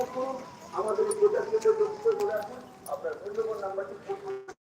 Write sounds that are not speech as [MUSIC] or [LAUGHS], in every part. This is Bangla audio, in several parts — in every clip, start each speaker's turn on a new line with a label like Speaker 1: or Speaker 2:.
Speaker 1: এই মাঠের দিকে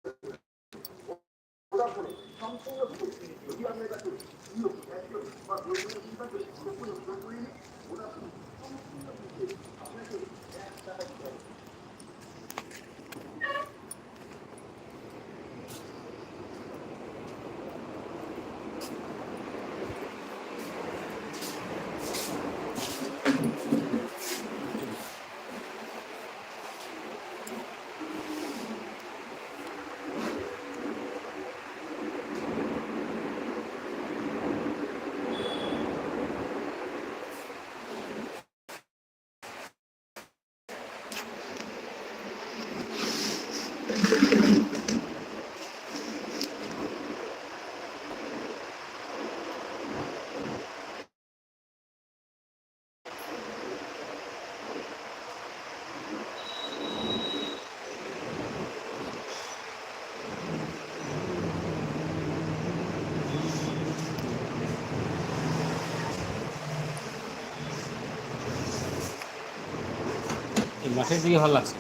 Speaker 1: ভালো লাগছে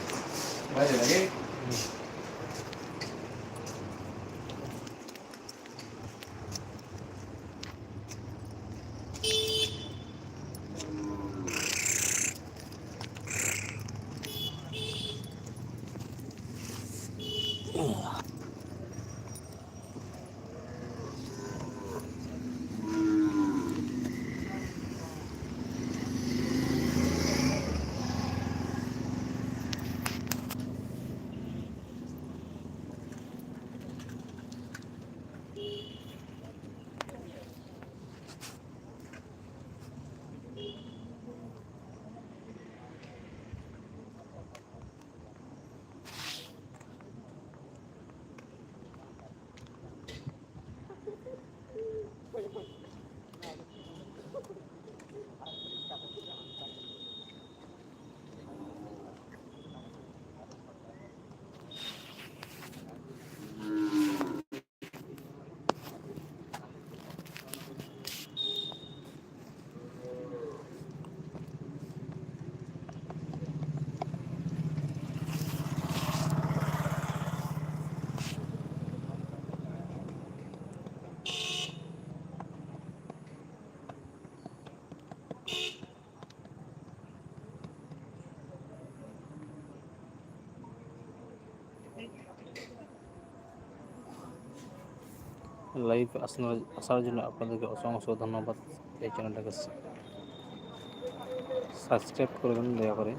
Speaker 2: বাইরে লাগে
Speaker 1: লাইভ আসার আসার জন্য আপনাদেরকে অসংখ্য ধন্যবাদ। এই চ্যানেলটাকে সাবস্ক্রাইব করবেন দয়া করে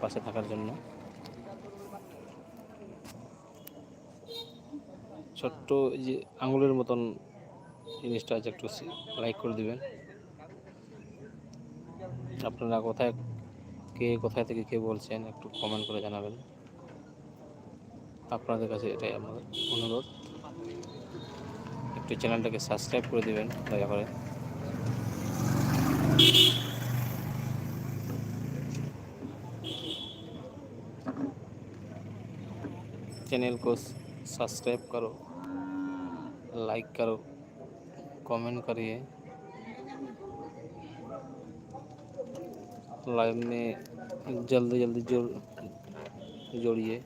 Speaker 1: পাশে থাকার জন্য। ছোট্ট যে আঙুলের মতন জিনিসটা আছে, একটু লাইক করে দিবেন। আপনারা কোথায়, কে কোথায় থেকে কে বলছেন একটু কমেন্ট করে জানাবেন। আপনাদের কাছে এটাই আমাদের অনুরোধ। একটু চ্যানেলটাকে সাবস্ক্রাইব করে দিবেন দয়া করে चैनल को सब्सक्राइब करो लाइक करो कमेंट करिए लाइव में जल्दी जल्दी जोड़ जोड़िए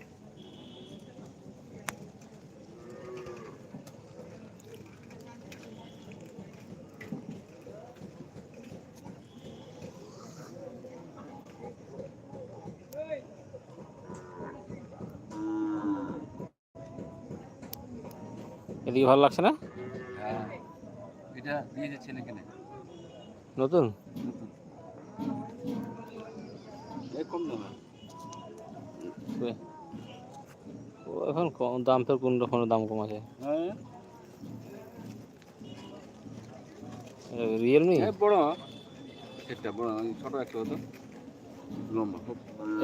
Speaker 1: ভালো লাগছে না?
Speaker 2: হ্যাঁ। এটা ছেলে কেনে
Speaker 1: নতুন?
Speaker 2: কম দামে।
Speaker 1: এখন দাম ফের কোন রকমের দাম কম আছে রিয়েলমি
Speaker 2: বড়। সেটটা বড় ছোট একটা হতো। লম্বা।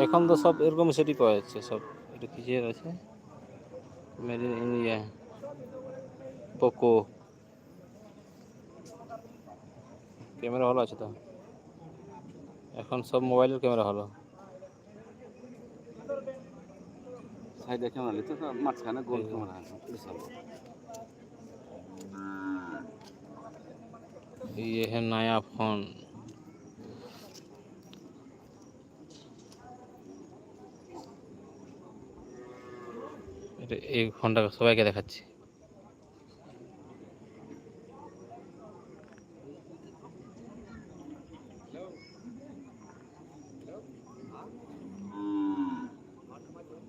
Speaker 1: এখন তো সব এরকম সেটই পাওয়া যাচ্ছে সব। এটা কিসের আছে? Made in India Poco camera ভালো আছে তো এখন সব মোবাইলের ক্যামেরা ভালো
Speaker 2: সাইডে ক্যামেরা নিতে মাঝখানে গোল ক্যামেরা আছে
Speaker 1: ये है नया फोन এই ফোনটা সবাইকে দেখাচ্ছি।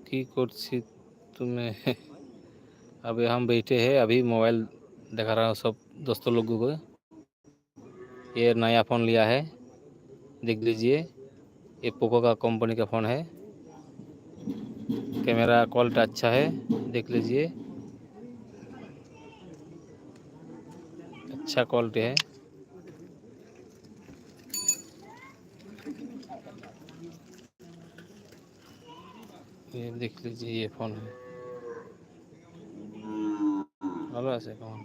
Speaker 1: की करছি तुम्हें अभी हम बैठे हैं, अभी मोबाइल दिखा रहा हूँ सब दोस्तों लोगों को। ये नया फ़ोन लिया है, देख लीजिए। ये पोको का कंपनी का फ़ोन है। कैमरा क्वालिटी अच्छा है, देख लीजिए। अच्छा क्वालिटी है। ये देख लीजिए ये फ़ोन है ভালো আছে কেমন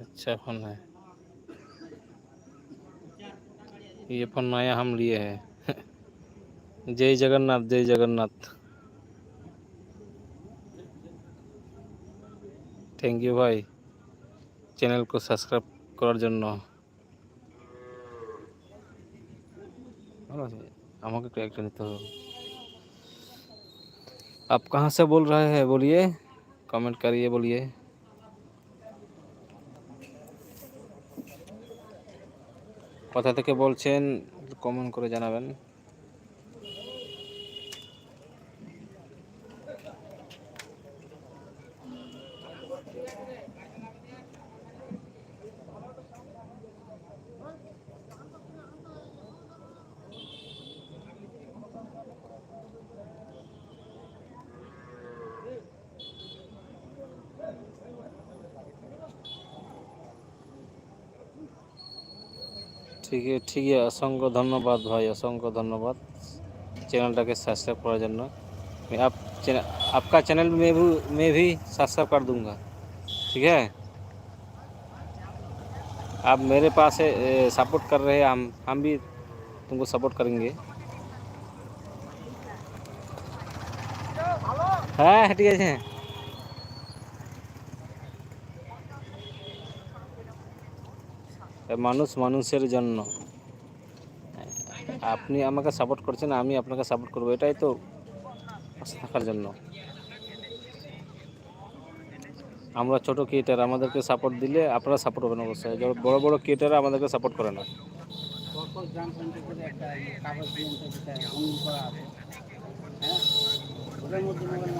Speaker 1: अच्छा फोन है ये फोन नया हम लिए हैं जय जगन्नाथ जय जगन्नाथ থ্যাংক ইউ ভাই চ্যানেলকে সাবস্ক্রাইব করার জন্য ভালো আছে আমাকে একটু একটা নিতে হবে आप कहाँ से बोल रहे हैं बोलिए कमेंट करिए बोलिए কোথা থেকে বলছেন কমেন্ট করে জানাবেন ঠিক আছে ঠিক আছে অসংখ্য ধন্যবাদ ভাই অসংখ্য ধন্যবাদ চ্যানেলটাকে সাবস্ক্রাইব করার জন্য मैं आप चैनल आपका चैनल में भी मैं भी सब्सक्राइब कर दूंगा ठीक है आप मेरे पास सपोर्ट कर रहे हैं हम हम भी तुमको सपोर्ट करेंगे হ্যাঁ ঠিক আছে মানুষ মানুষের জন্য। আপনি আমাকে সাপোর্ট করছেন, আমি আপনাকে সাপোর্ট করব, এটাই তো থাকার জন্য। আমরা ছোট ক্রিয়েটার আমাদেরকে সাপোর্ট দিলে আপনারা সাপোর্ট করবেন অবশ্যই। বড় বড় ক্রিয়েটাররা আমাদেরকে সাপোর্ট করে না।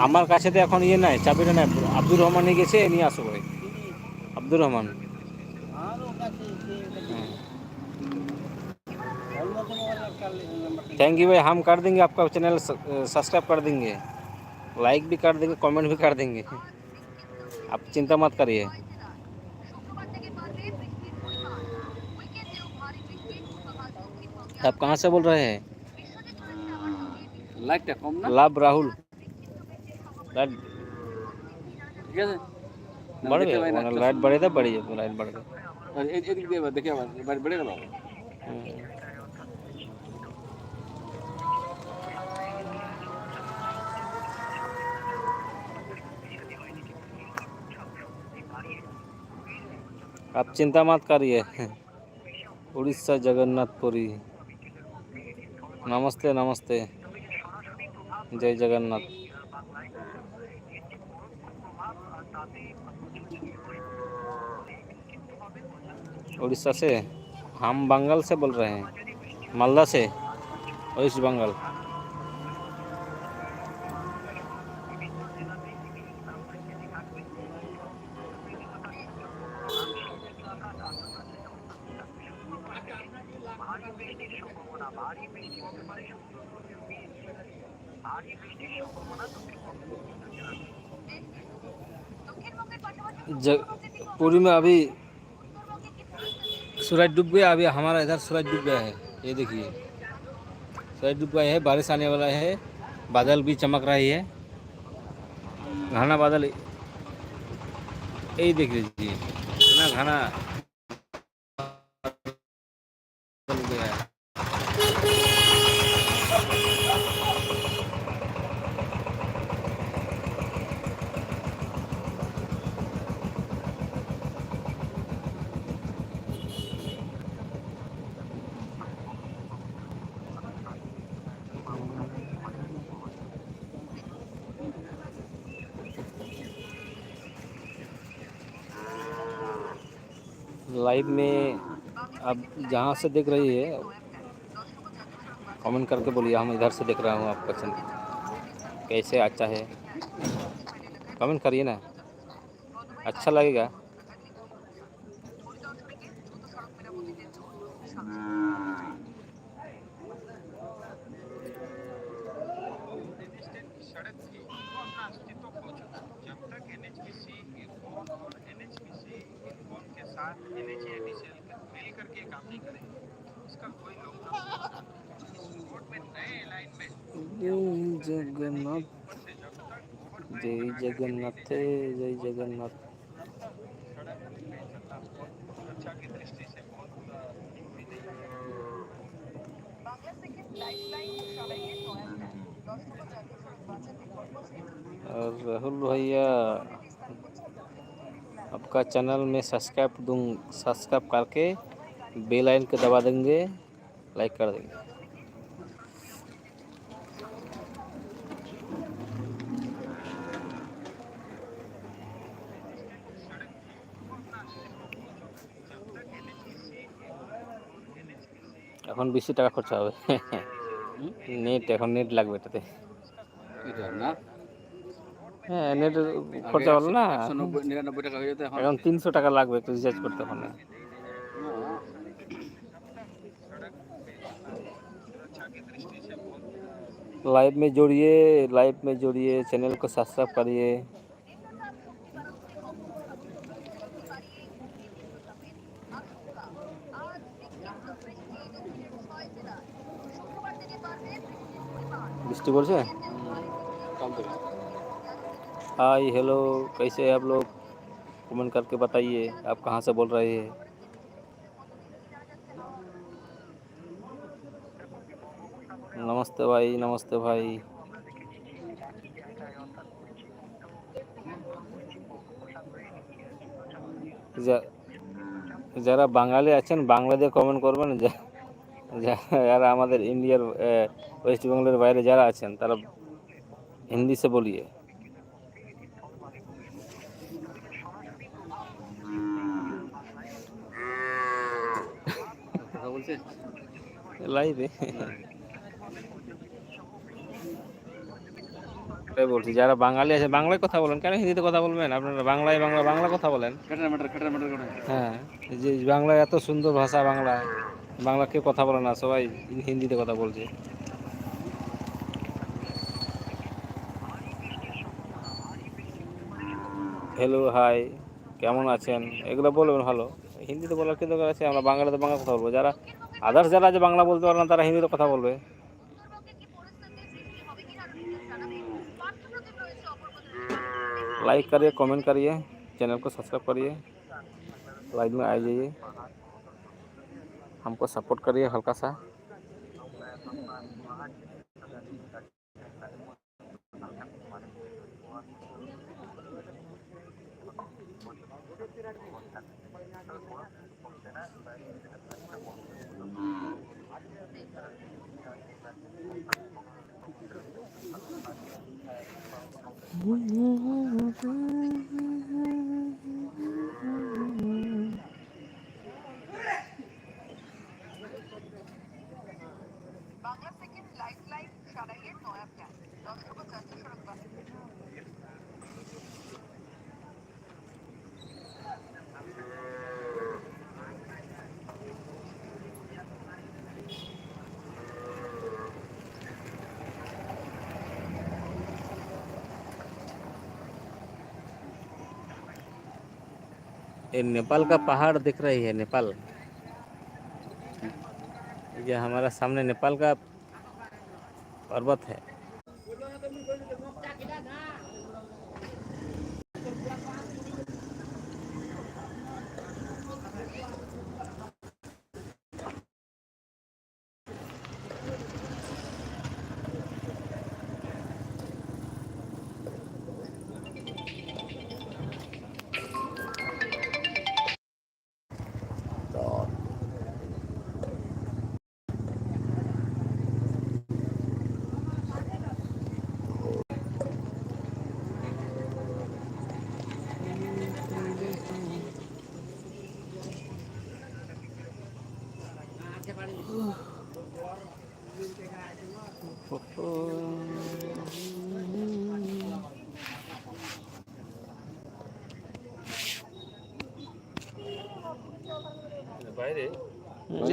Speaker 1: আমার কাছে তো এখন ইয়ে নাই, চাবিটা নাই। আব্দুর রহমান নিয়ে গেছে, নিয়ে আসো ভাই। আব্দুর রহমান। थैंक यू भाई हम कर देंगे आपका चैनल सब्सक्राइब कर देंगे। लाइक भी कर देंगे कमेंट भी कर देंगे। आप चिंता मत करिए। आप कहाँ से बोल रहे हैं? लाभ राहुल लाइट बढ़े थे बढ़ी लाइट बढ़
Speaker 2: गए। देखिए बढ़े
Speaker 1: तो आप चिंता मत करिए। उड़ीसा जगन्नाथपुरी नमस्ते नमस्ते। जय जगन्नाथ। उड़ीसा से हम बंगाल से बोल रहे हैं, मालदा से वेस्ट बंगाल। पुरी में अभी सूरज डूब गया, अभी हमारा इधर सूरज डूब गया है। ये देखिए। सूरज डूब गया है, बारिश आने वाला है, बादल भी चमक रही है। घना बादल यही देख लीजिए घना घना बादल हो गया है लाइव में आप जहाँ से देख रही है कमेंट करके बोलिए, हम इधर से देख रहा हूँ आपका चैनल कैसे अच्छा है? कमेंट करिए ना। अच्छा लगेगा।
Speaker 3: দর্শক জাতীয় সড়ক বাঁচাতে কর্মসূচি
Speaker 1: और राहुल भैया आपका चैनल में सब्सक्राइब दूँ सब्सक्राइब करके बेल आइकन को दबा देंगे लाइक कर देंगे এখন বেশি টাকা খরচা হবে নেট এখন নেট লাগবে এটাতে
Speaker 2: এটা না
Speaker 1: হ্যাঁ নেট খরচা হলো না
Speaker 2: একশো নব্বই নিরানব্বই টাকা হয়ে যেত এখন
Speaker 1: এখন তিনশো টাকা লাগবে একটু রিচার্জ করতে ওখানে लाइव में जोड़िए लाइव में जोड़िए चैनल को सब्सक्राइब करिए बृष्टि बोल से
Speaker 2: কাল থেকে
Speaker 1: हाय हेलो कैसे हैं आप लोग कमेंट करके बताइए आप कहाँ से बोल रहे हैं नमस्ते भाई नमस्ते भाई যা- যারা বাঙালি আছেন বাংলা দিয়ে কমেন্ট করবেন যা- যা- যারা আমাদের ইন্ডিয়ার ওয়েস্ট বেঙ্গলের বাইরে যারা আছেন তারা হিন্দি সে লাইভে বলছি? যারা বাঙালি আছে বাংলায় কথা বলেন। কেন হিন্দিতে কথা বলবেন? আপনারা বাংলায় বাংলা বাংলা কথা বলেন। হ্যাঁ যে বাংলা এত সুন্দর ভাষা বাংলা বাংলা কেউ কথা বলে না সবাই হিন্দিতে কথা বলছে হ্যালো হাই কেমন আছেন এগুলো বলবেন ভালো হিন্দিতে বলার কি দরকার আছে আমরা বাংলাতে বাংলা কথা বলবো যারা আদার্স যারা যে বাংলা বলতে পারে না তারা হিন্দিতে কথা বলবে लाइक करिए कमेंट करिए चैनल को सब्सक्राइब करिए लाइव में आ जाइए हमको सपोर्ट करिए हल्का सा
Speaker 3: বাংলা
Speaker 1: ये नेपाल का पहाड़ दिख रही है नेपाल। ये हमारा सामने नेपाल का पर्वत है।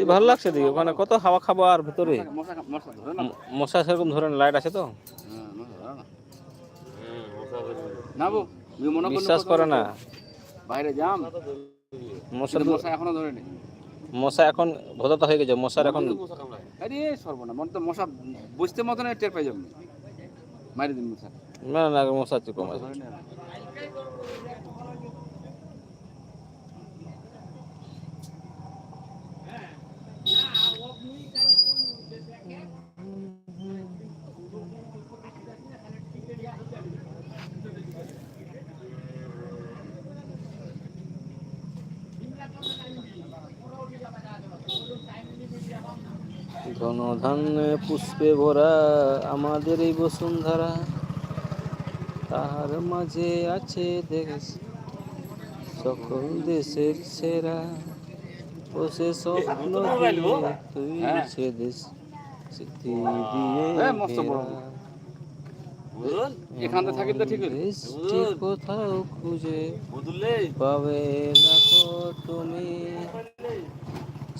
Speaker 1: যে ভালো লাগছে দিকে ওখানে কত হাওয়া খাব আর ভিতরে?
Speaker 2: মশা মশা ধরে না?
Speaker 1: সেরকম ধরে লাইট আছে তো?
Speaker 2: হ্যাঁ, মনে
Speaker 1: বিশ্বাস করে না।
Speaker 2: বাইরে যাম।
Speaker 1: মশা
Speaker 2: এখনও ধরে নেই
Speaker 1: মশা এখন ভোদাতা হয়ে গেছে মশার এখন
Speaker 2: আরে সর্বনা মনে তো মশা বুঝতে মতন টের পাই যাবেন মারি দিন মশা।
Speaker 1: না না মশা আছে কম আছে। ধান্যে পুষ্পে ভরা আমাদের এই বসুন্ধরা। তাহার মাঝে আছে দেশ সকল দেশের সেরা। ও সে স্বপ্ন তুই
Speaker 2: হ্যাঁ।
Speaker 1: সে দেশ
Speaker 2: হ্যাঁ,
Speaker 1: কোথাও খুঁজে পাবে না তুমি।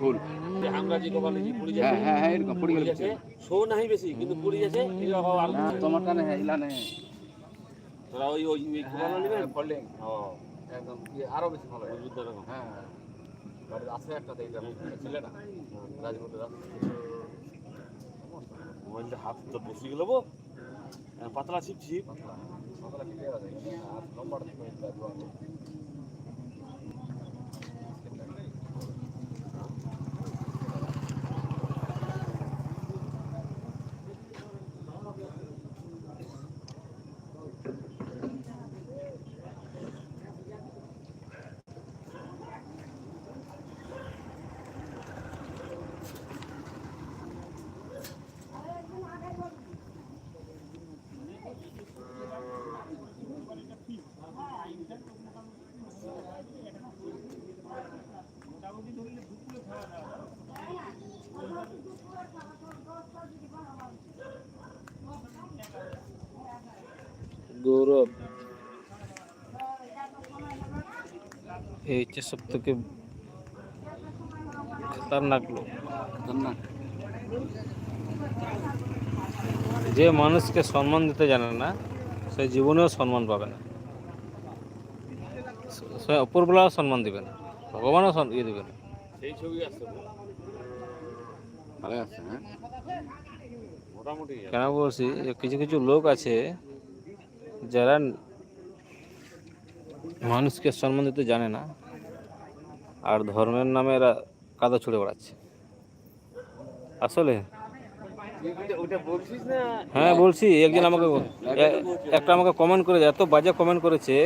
Speaker 2: কভার ফুল হ্যাঁ হ্যাঁ এরকম পড়ে গেল
Speaker 4: শো নাই বেশি কিন্তু আর
Speaker 2: নেই।
Speaker 4: তোরা ওই ওই
Speaker 2: ফলিং
Speaker 4: ও
Speaker 2: একদম ইয়ে আরও বেশি ভালো হয়। হ্যাঁ বাড়িতে আছে একটা দেখি ছেলে না রাজমুদ্র
Speaker 4: মোবাইলটা হাত তো বসে গেল হ্যাঁ, পাতলা ছিপ ছিপ।
Speaker 1: এই হচ্ছে সব থেকে খতরনাক লোক।
Speaker 2: না
Speaker 1: যে মানুষকে সম্মান দিতে জানে না সে জীবনেও সম্মান পাবে না। সে অপরবেলাও সম্মান দিবে না ভগবানও ইয়ে দিবে না।
Speaker 4: সেই ছবি আসছে।
Speaker 2: ভালো আছে হ্যাঁ?
Speaker 4: মোটামুটি।
Speaker 1: কেন বলছি যে কিছু কিছু লোক আছে যারা মানুষকে সম্মান দিতে জানে না আর ধর্মের নামে এরা কাদা ছুড়ে বেড়াচ্ছে। আসলে? হ্যাঁ বলছি, একজন আমাকে একটা আমাকে কমেন্ট করেছে, এত বাজে কমেন্ট করেছে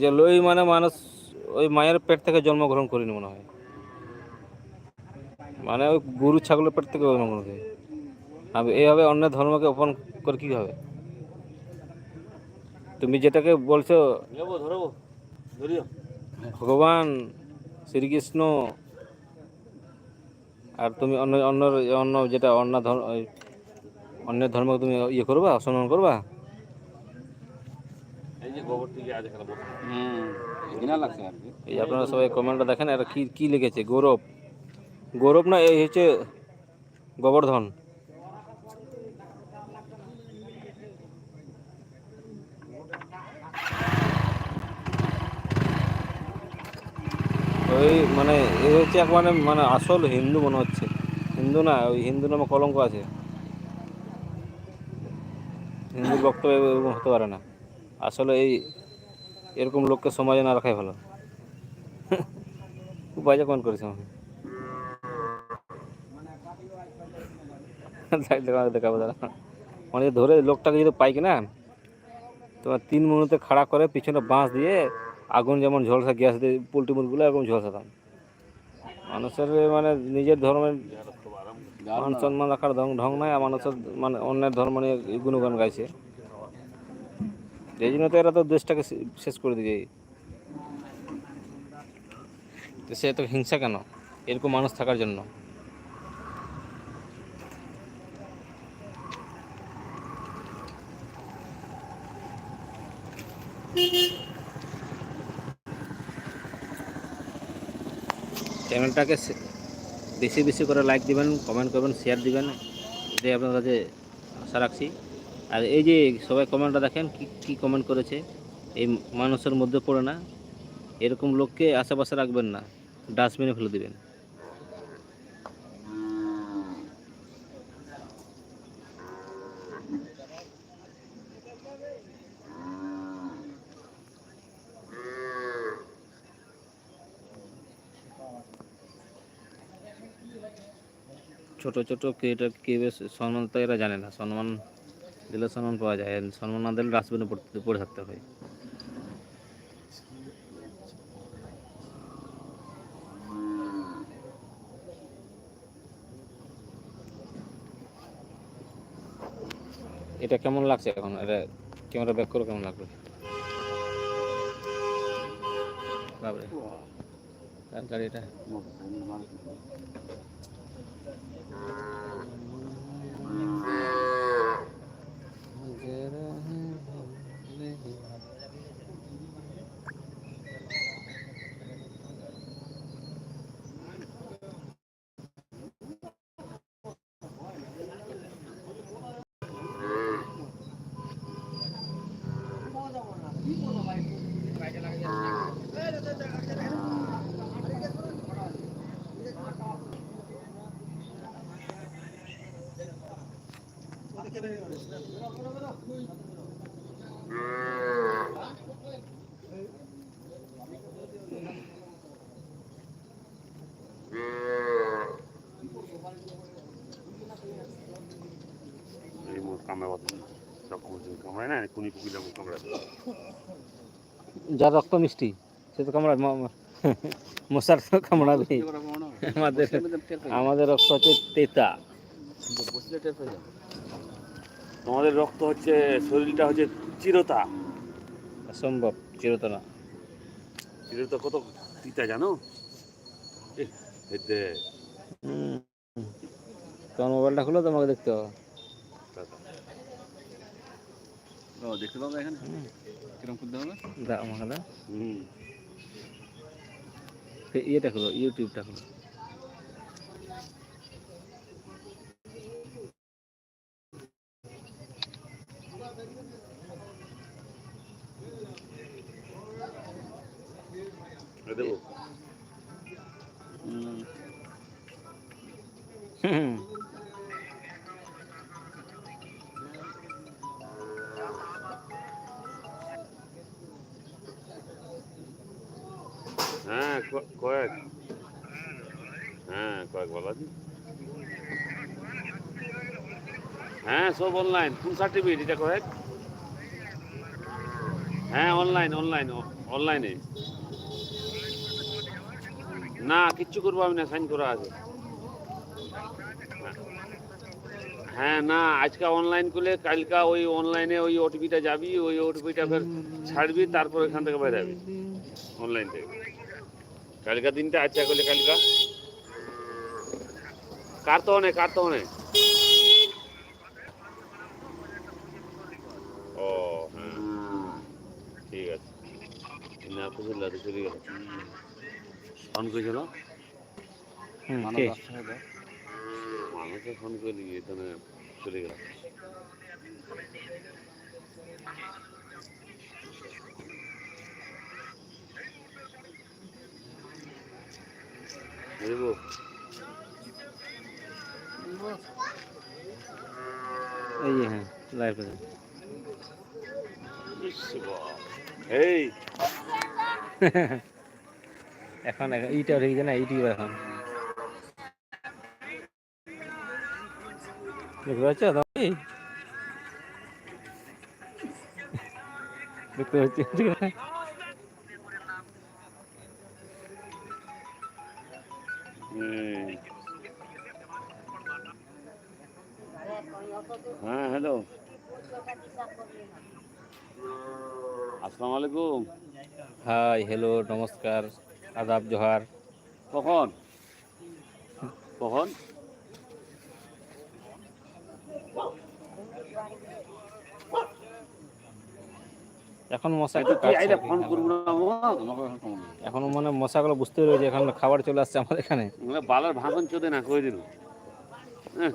Speaker 1: যে লই মানে মানুষ ওই মায়ের পেট থেকে জন্মগ্রহণ করিনি মনে হয়। মানে ওই গরু, ছাগলের পেট থেকে জন্মগ্রহণ করি আমি এইভাবে অন্য ধর্মকে অপমান করে কী হবে? তুমি যেটাকে বলছো
Speaker 4: ধরবো, ধরিও।
Speaker 1: ভগবান শ্রীকৃষ্ণ আর তুমি অন্য অন্য অন্য যেটা অন্য ধর্ম অন্য অন্যের ধর্মকে তুমি ইয়ে করবা অসম্মান করবা?
Speaker 4: এই
Speaker 2: আর
Speaker 1: আপনারা সবাই কমেন্টটা দেখেন এটা কি কি লিখেছে? গৌরব। গৌরব না এই হচ্ছে গোবর্ধন। ওই মানে এ হচ্ছে এক মানে আসল হিন্দু মনে হচ্ছে। হিন্দু না, ওই হিন্দু নামে কলঙ্ক আছে। হিন্দুর বক্তব্য এরকম হতে পারে না। আসলে এই এরকম লোককে সমাজে না রাখাই ভালো। খুব বাজে কমেন্ট করেছে আমাকে। দেখাবো, দাঁড়া। মানে ধরে লোকটাকে যদি পাই কিনা, তোমার তিন মিনিটে খাড়া করে পিছনে বাঁশ দিয়ে আগুন যেমন ঝলসা গ্যাস দিয়ে পোলট্রি মুরগুলো এরকম ঝলসাতাম মানুষের মানে নিজের ধর্মের মান সম্মান রাখার ঢং নাই, আর মানুষের মানে অন্যের ধর্ম নিয়ে গুণগান গাইছে। এই জন্য তো এরা তো দেশটাকে শেষ করে দিয়ে তো সে তো হিংসা কেন? এরকম মানুষ থাকার জন্য। চ্যানেলটাকে বেশি বেশি করে লাইক দিবেন কমেন্ট করবেন শেয়ার দিবেন। এটাই আপনার কাছে আশা রাখছি। আর এই যে সবাই কমেন্টটা দেখেন, কি কি কমেন্ট করেছে, এই মানুষের মধ্যে পড়ে না। এরকম লোককে আশেপাশে রাখবেন না। ডাস্টবিনে ফেলে দিবেন। ছোট ছোট ক্রিয়েটার কীভাবে সম্মান তো এরা জানে না। সম্মান দিলে সম্মান পাওয়া যায়। সম্মান না দিলে ডাস্টবিনে পড়তে, পড়ে থাকতে হয়। এটা কেমন লাগছে এখন? এটা ক্যামেরা ব্যাক করে, কেমন লাগবে? কার গাড়ি এটা
Speaker 4: এই মোট কামড়া বাদ সব কামড়ায় না কুনি কুকিলা কামড়ায়
Speaker 1: যার রক্ত মিষ্টি সে তো কামড়ায় ম- [LAUGHS] মশার তো কামড়াবে। আমাদের আমাদের রক্ত হচ্ছে তেতা
Speaker 2: বসলে টের পেয়ে যাবে
Speaker 4: তোমাদের রক্ত হচ্ছে শরীরটা হচ্ছে চিরতা।
Speaker 1: অসম্ভব চিরতা না।
Speaker 4: চিরতা কত তিতা জানো?
Speaker 1: তোমার মোবাইলটা খুলো তোমাকে দেখতে হবে।
Speaker 2: দেখতে পাবো এখানে? কীরকম খুলতে হবে?
Speaker 1: দাও আমাকে
Speaker 4: হুম।
Speaker 1: ইয়েটা খুলো ইউটিউবটা খুলো।
Speaker 4: হ্যাঁ কয়েক। হ্যাঁ কয়েক বলা আছে হ্যাঁ সব অনলাইন কোন সার্টিফিকেট এটা কয়েক। হ্যাঁ অনলাইন অনলাইন অনলাইনে না, কিচ্ছু করব আমি না সাইন করা আছে। হ্যাঁ না, আজকে অনলাইন করলে কালকা ওই অনলাইনে ওই ওটিপিটা যাবি, ওই ওটিপিটা ফের ছাড়বি, তারপর এখান থেকে বেরাবি অনলাইন থেকে। কালকা দিনটা আচ্ছা করলে কালকা। কার কার তো ও হ্যাঁ। ঠিক আছে। না বুঝলা তো চলে গেল। ফোন করেছিল?
Speaker 1: হুম,
Speaker 2: মানব
Speaker 1: কে?
Speaker 2: রাস্তা হয়ে যায়।
Speaker 4: মানুষে ফোন করলি এখানে চলে গেল। দেবো
Speaker 1: এই যে হ্যাঁ লাইভ
Speaker 4: এই
Speaker 1: এখন এখন ইটা উঠে গেছে না ইউটিউব এখন দেখতে পাচ্ছ তুমি দেখতে পাচ্ছি
Speaker 4: হ্যাঁ হ্যালো আসসালামু আলাইকুম।
Speaker 1: হাই হ্যালো নমস্কার আদাব জোহার।
Speaker 4: কখন? কখন?
Speaker 1: এখন
Speaker 2: নেই।
Speaker 1: এখন মানে মশাগুলো বুঝতে পেরেছে এখন খাবার চলে আসছে আমাদের এখানে।
Speaker 4: বালার ভাঙন চোদে না কই দিল? হ্যাঁ।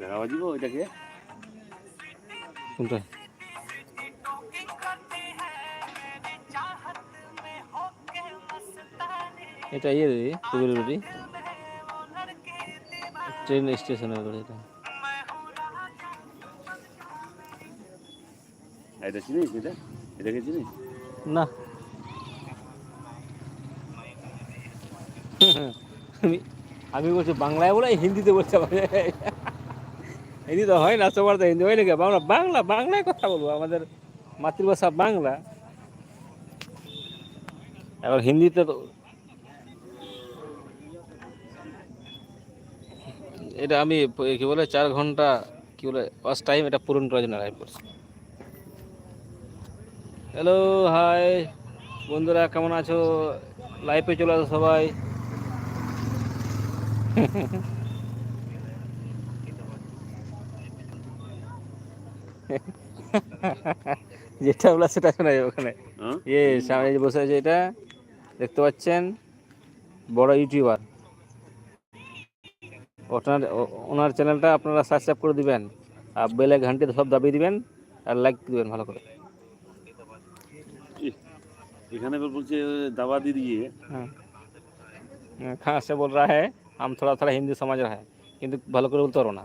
Speaker 4: দেখা বাজিব ওইটাকে।
Speaker 1: কোনটা? এটা ইয়ে রে টুগুলি রুটি ট্রেন স্টেশনের করে এটা।
Speaker 4: এটা চিনিস এটা? এটাকে চিনিস?
Speaker 1: না। আমি আমি বলছি বাংলায় বলে হিন্দিতে বলছি হিন্দি তো হয় না, সবার তো হিন্দি হয় নাকি বাংলা বাংলা, বাংলায় কথা বলব। আমাদের মাতৃভাষা বাংলা। এবার হিন্দিতে তো এটা আমি কি বলে, চার ঘণ্টা কি বলে ওয়াচ টাইম এটা পূরণ করার জন্য লাইভ করছি। হ্যালো হাই বন্ধুরা, কেমন আছো? লাইভে চলে আসো সবাই। [LAUGHS] [LAUGHS] যেটা বলা সেটা শোনা যায় ওখানে
Speaker 4: হ্যাঁ?
Speaker 1: এ সামনে বসে আছে এটা দেখতে পাচ্ছেন বড় ইউটিউবার। ওনার ওনার চ্যানেলটা আপনারা সাবস্ক্রাইব করে দিবেন আর বেলে ঘানটি সব দাবিয়ে দিবেন আর লাইক দিবেন ভালো করে।
Speaker 4: এখানে বলছে দাবা দিয়ে দিয়ে।
Speaker 1: হ্যাঁ।, হ্যাঁ সে বল রা হ্যাঁ আম থোড়া থোড়া হিন্দি সমাজ রা হ্যাঁ কিন্তু ভালো করে বলতে পারো না।